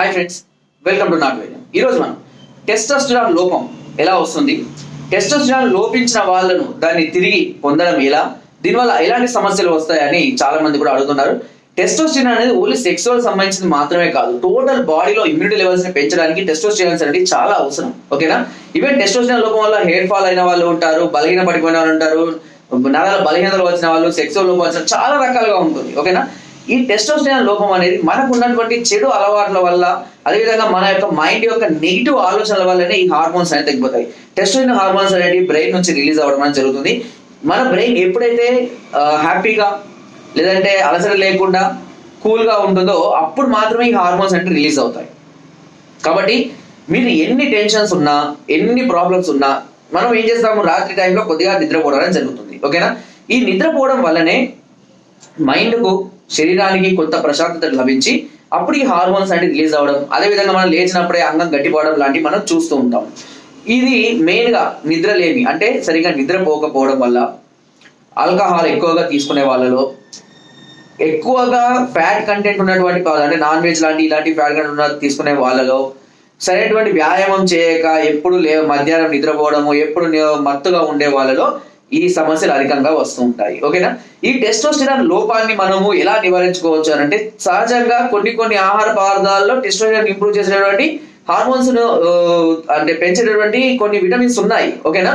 Hi friends welcome to not well ఈరోజు మనం testosterone లోపం ఎలా వస్తుంది? టెస్టోస్టిరాన్ లోపించిన వాళ్ళను దాన్ని తిరిగి పొందడం ఎలా? దీనివల్ల ఎలాంటి సమస్యలు వస్తాయని చాలా మంది కూడా అడుగుతున్నారు. టెస్టోస్టిరాన్ అనేది ఓన్లీ సెక్సువల్ సంబంధించింది మాత్రమే కాదు టోటల్ బాడీలో ఇమ్యూనిటీ లెవెల్స్ని పెంచడానికి టెస్టోస్టిరాన్స్ అనేది చాలా అవసరం. ఓకేనా ఈవెన్ టెస్టోస్టిరాన్ లోపం వల్ల హెయిర్ ఫాల్ అయిన వాళ్ళు ఉంటారు బలహీన పడిపోయిన వాళ్ళు ఉంటారు నరాల బలహీనతలు వచ్చిన వాళ్ళు సెక్సువల్ లోపం వచ్చిన చాలా రకాలుగా ఉంటుంది. ఓకేనా ఈ టెస్టోస్టెరాన్ లోపం అనేది మనకు ఉన్నటువంటి చెడు అలవాట్ల వల్ల అదేవిధంగా మన యొక్క మైండ్ యొక్క నెగిటివ్ ఆలోచనల వల్లనే ఈ హార్మోన్స్ అనేది తగ్గిపోతాయి. టెస్టోస్టెరాన్ హార్మోన్స్ అనేది బ్రెయిన్ నుంచి రిలీజ్ అవ్వడం అనేది జరుగుతుంది. మన బ్రెయిన్ ఎప్పుడైతే హ్యాపీగా లేదంటే అలసట లేకుండా కూల్గా ఉంటుందో అప్పుడు మాత్రమే ఈ హార్మోన్స్ అంటే రిలీజ్ అవుతాయి. కాబట్టి మీరు ఎన్ని టెన్షన్స్ ఉన్నా ఎన్ని ప్రాబ్లమ్స్ ఉన్నా మనం ఏం చేస్తాము? రాత్రి టైంలో కొద్దిగా నిద్రపోవడం అనేది జరుగుతుంది. ఓకేనా? ఈ నిద్రపోవడం వల్లనే మైండ్కు శరీరానికి కొంత ప్రశాంతత లభించి అప్పుడు ఈ హార్మోన్స్ అంటే రిలీజ్ అవ్వడం అదేవిధంగా మనం లేచినప్పుడే అంగం గట్టిపోవడం లాంటివి మనం చూస్తూ ఉంటాం. ఇది మెయిన్గా నిద్రలేమి అంటే సరిగా నిద్రపోకపోవడం వల్ల ఆల్కహాల్ ఎక్కువగా తీసుకునే వాళ్ళలో ఎక్కువగా ఫ్యాట్ కంటెంట్ ఉన్నటువంటి అంటే నాన్ వెజ్ లాంటి ఇలాంటి ఫ్యాట్ కంటెంట్ ఉన్న తీసుకునే వాళ్ళలో సరైనటువంటి వ్యాయామం చేయక ఎప్పుడు లే మధ్యాహ్నం నిద్రపోవడము ఎప్పుడు మత్తుగా ఉండే వాళ్ళలో ఈ సమస్యలు అధికంగా వస్తూ ఉంటాయి. ఓకేనా? ఈ టెస్టోస్టిరాన్ లోపాన్ని మనము ఎలా నివారించుకోవచ్చు అని అంటే సహజంగా కొన్ని కొన్ని ఆహార పదార్థాల్లో టెస్టోస్టిరాన్ ఇంప్రూవ్ చేసేటువంటి హార్మోన్స్ను అంటే పెంచేటటువంటి కొన్ని విటమిన్స్ ఉన్నాయి. ఓకేనా?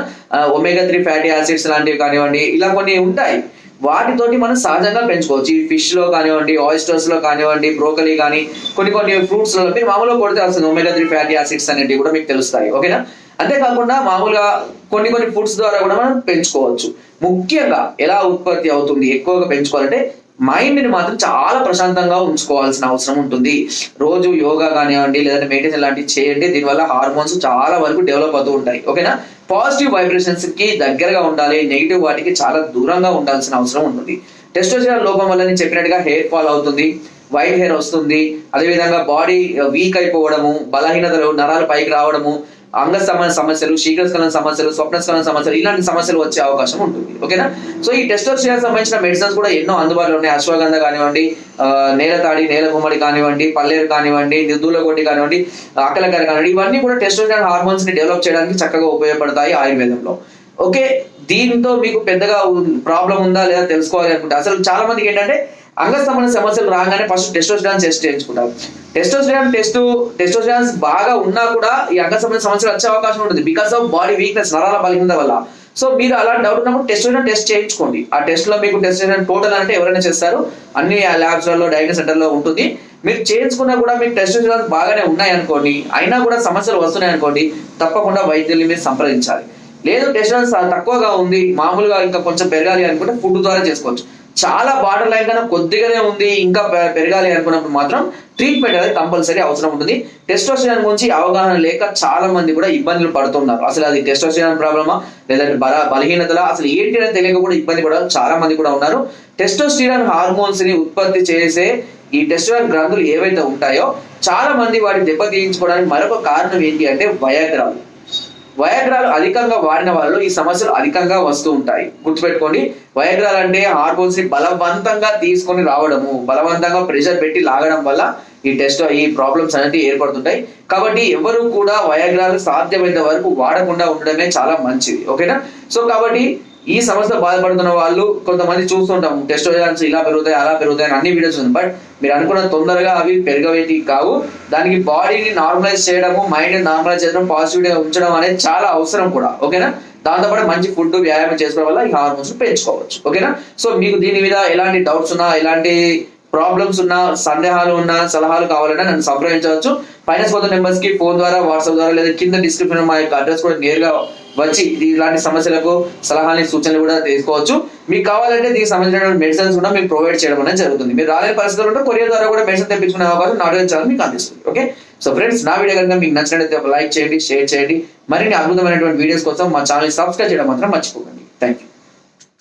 ఒమేగా త్రీ ఫ్యాటీ యాసిడ్స్ లాంటివి కానివ్వండి ఇలా కొన్ని ఉంటాయి. వాటితోటి మనం సహజంగా పెంచుకోవచ్చు. ఈ ఫిష్లో కానివ్వండి ఆయిస్టర్స్లో కానివ్వండి బ్రోకలీ కానీ కొన్ని కొన్ని ఫ్రూట్స్లో మీరు మామూలుగా కొడితే వస్తుంది. ఒమేగా త్రీ ఫ్యాటీ యాసిడ్స్ అనేవి కూడా మీకు తెలుస్తాయి. ఓకేనా? అంతేకాకుండా మామూలుగా కొన్ని కొన్ని ఫుడ్స్ ద్వారా కూడా మనం పెంచుకోవచ్చు. ముఖ్యంగా ఎలా ఉత్పత్తి అవుతుంది ఎక్కువగా పెంచుకోవాలంటే మైండ్ని మాత్రం చాలా ప్రశాంతంగా ఉంచుకోవాల్సిన అవసరం ఉంటుంది. రోజు యోగా కానివ్వండి లేదంటే మెడిటేషన్ లాంటివి చేయండి దీనివల్ల హార్మోన్స్ చాలా వరకు డెవలప్ అవుతూ ఉంటాయి. ఓకేనా? పాజిటివ్ వైబ్రేషన్స్కి దగ్గరగా ఉండాలి నెగిటివ్ వాటికి చాలా దూరంగా ఉండాల్సిన అవసరం ఉంటుంది. టెస్టోస్టెరాన్ లోపం వల్ల నేను చెప్పినట్టుగా హెయిర్ ఫాల్ అవుతుంది వైట్ హెయిర్ వస్తుంది. అదేవిధంగా బాడీ వీక్ అయిపోవడము బలహీనతలు నరాలు పైకి రావడము అంగస్తంభన సమస్యలు శీఘ్రస్కలన సమస్యలు స్వప్నస్కలన సమస్యలు ఇలాంటి సమస్యలు వచ్చే అవకాశం ఉంటుంది. ఓకేనా? సో ఈ టెస్టోస్టిరాన్ సంబంధించిన మెడిసిన్స్ కూడా ఎన్నో అందుబాటులో ఉన్నాయి. అశ్వగంధ కానివ్వండి నేల నేలతాడి నేల గుమ్మడి కానివ్వండి పల్లేరు కానివ్వండి దూలగొడ్డి కానివ్వండి ఆకలకర కానివ్వండి ఇవన్నీ కూడా టెస్టోస్టిరాన్ హార్మోన్స్ని డెవలప్ చేయడానికి చక్కగా ఉపయోగపడతాయి ఆయుర్వేదంలో. ఓకే? దీంతో మీకు పెద్దగా ప్రాబ్లం ఉందా లేదా తెలుసుకోవాలి అనుకుంటే అసలు చాలా మందికి ఏంటంటే అంగస్తంభన సమస్యలు రాగానే ఫస్ట్ టెస్టోస్టిరాన్ టెస్ట్ చేయించుకుంటారు. టెస్టోస్టిరాన్ టెస్ట్ టెస్టోస్టిరాన్స్ బాగా ఉన్నా కూడా ఈ అంగస్తంభన సమస్యలు వచ్చే అవకాశం ఉంటుంది. బికాస్ ఆఫ్ బాడీ వీక్నెస్ నరాల బలహీనత వల్ల. సో మీరు అలా డౌట్ ఉన్నప్పుడు టెస్టోస్టిరాన్ టెస్ట్ చేయించుకోండి. ఆ టెస్ట్లో మీకు టెస్టోస్టిరాన్ టోటల్ అంటే ఎవరైనా చేస్తారు. అన్ని ల్యాబ్స్లలో డయాగ్నోస్ సెంటర్లో ఉంటుంది. మీరు చేయించుకున్నా కూడా మీకు టెస్టోస్టిరాన్ బాగానే ఉన్నాయి అనుకోండి. అయినా కూడా సమస్యలు వస్తున్నాయి అనుకోండి తప్పకుండా వైద్యుల్ని మీరు సంప్రదించాలి. లేదు టెస్టోస్టిరాన్ తక్కువగా ఉంది మామూలుగా ఇంకా కొంచెం పెరగాలి అనుకుంటే ఫుడ్ ద్వారా చేసుకోవచ్చు. చాలా బార్డర్ లైన్ కన్నా కొద్దిగానే ఉంది ఇంకా పెరగాలి అనుకున్నప్పుడు మాత్రం ట్రీట్మెంట్ అనేది కంపల్సరీ అవసరం ఉంటుంది. టెస్టోస్టిరాన్ గురించి అవగాహన లేక చాలా మంది కూడా ఇబ్బందులు పడుతున్నారు. అసలు అది టెస్టోస్టిరాన్ ప్రాబ్లమా లేదంటే బల బలహీనతలా? అసలు ఏంటి అని తెలియక కూడా ఇబ్బంది పడాలి చాలా మంది కూడా ఉన్నారు. టెస్టోస్టిరాన్ హార్మోన్స్ని ఉత్పత్తి చేసే ఈ టెస్టోస్టిరాన్ గ్రంథులు ఏవైతే ఉంటాయో చాలా మంది వాటిని దెబ్బతీయించుకోవడానికి మరొక కారణం ఏంటి అంటే వయాగ్రాలు వయాగ్రాలు అధికంగా వాడిన వాళ్ళు ఈ సమస్యలు అధికంగా వస్తూ ఉంటాయి. గుర్తుపెట్టుకోండి వయాగ్రాలు అంటే హార్మోన్స్ని బలవంతంగా తీసుకొని రావడము బలవంతంగా ప్రెషర్ పెట్టి లాగడం వల్ల ఈ టెస్ట్ ఈ ప్రాబ్లమ్స్ అనేవి ఏర్పడుతుంటాయి. కాబట్టి ఎవరు కూడా వయాగ్రాలు సాధ్యమైన వరకు వాడకుండా ఉండడమే చాలా మంచిది. ఓకేనా? సో కాబట్టి ఈ సమస్య బాధపడుతున్న వాళ్ళు కొంతమంది చూస్తుంటాం. టెస్టోజాన్స్ ఇలా పెరుగుతాయి అలా పెరుగుతాయి అని అన్ని వీడియోస్ ఉంది బట్ మీరు అనుకున్న తొందరగా అవి పెరగవేటి కావు. దానికి బాడీని నార్మలైజ్ చేయడము మైండ్ నార్మలైజ్ చేయడం పాజిటివ్గా ఉంచడం అనేది చాలా అవసరం కూడా. ఓకేనా? దాంతోపాటు మంచి ఫుడ్ వ్యాయామం చేసుకోవడం వల్ల ఈ హార్మోన్స్ పెంచుకోవచ్చు. ఓకేనా? సో మీకు దీని మీద ఎలాంటి డౌట్స్ ఉన్నా ఎలాంటి ప్రాబ్లమ్స్ ఉన్నా సందేహాలు ఉన్నా సలహాలు కావాలన్నా నన్ను సంప్రదించవచ్చు. ఫైనాన్స్ కొత్త నెంబర్స్కి ఫోన్ ద్వారా వాట్సాప్ ద్వారా లేదా కింద డిస్క్రిప్షన్ మా యొక్క అడ్రస్ కూడా నేరుగా వచ్చి ఇది ఇలాంటి సమస్యలకు సలహాలని సూచనలు కూడా తీసుకోవచ్చు. మీకు కావాలంటే దీనికి సంబంధించిన మెడిసిన్స్ కూడా మీకు ప్రొవైడ్ చేయడం అనేది జరుగుతుంది. మీరు రాలేని పరిస్థితులు ఉంటే కొరియర్ ద్వారా కూడా మెడిసిన్ తెప్పించుకునే అవకాశం నాట్ ఛానల్ మీకు అందిస్తుంది. ఓకే సో ఫ్రెండ్స్ నా వీడియో కనుక మీకు నచ్చినట్లయితే లైక్ చేయండి షేర్ చేయండి. మరిన్ని అద్భుతమైనటువంటి వీడియోస్ కోసం మా ఛానల్ సబ్స్క్రైబ్ చేయడం మాత్రం మర్చిపోకండి. Thank you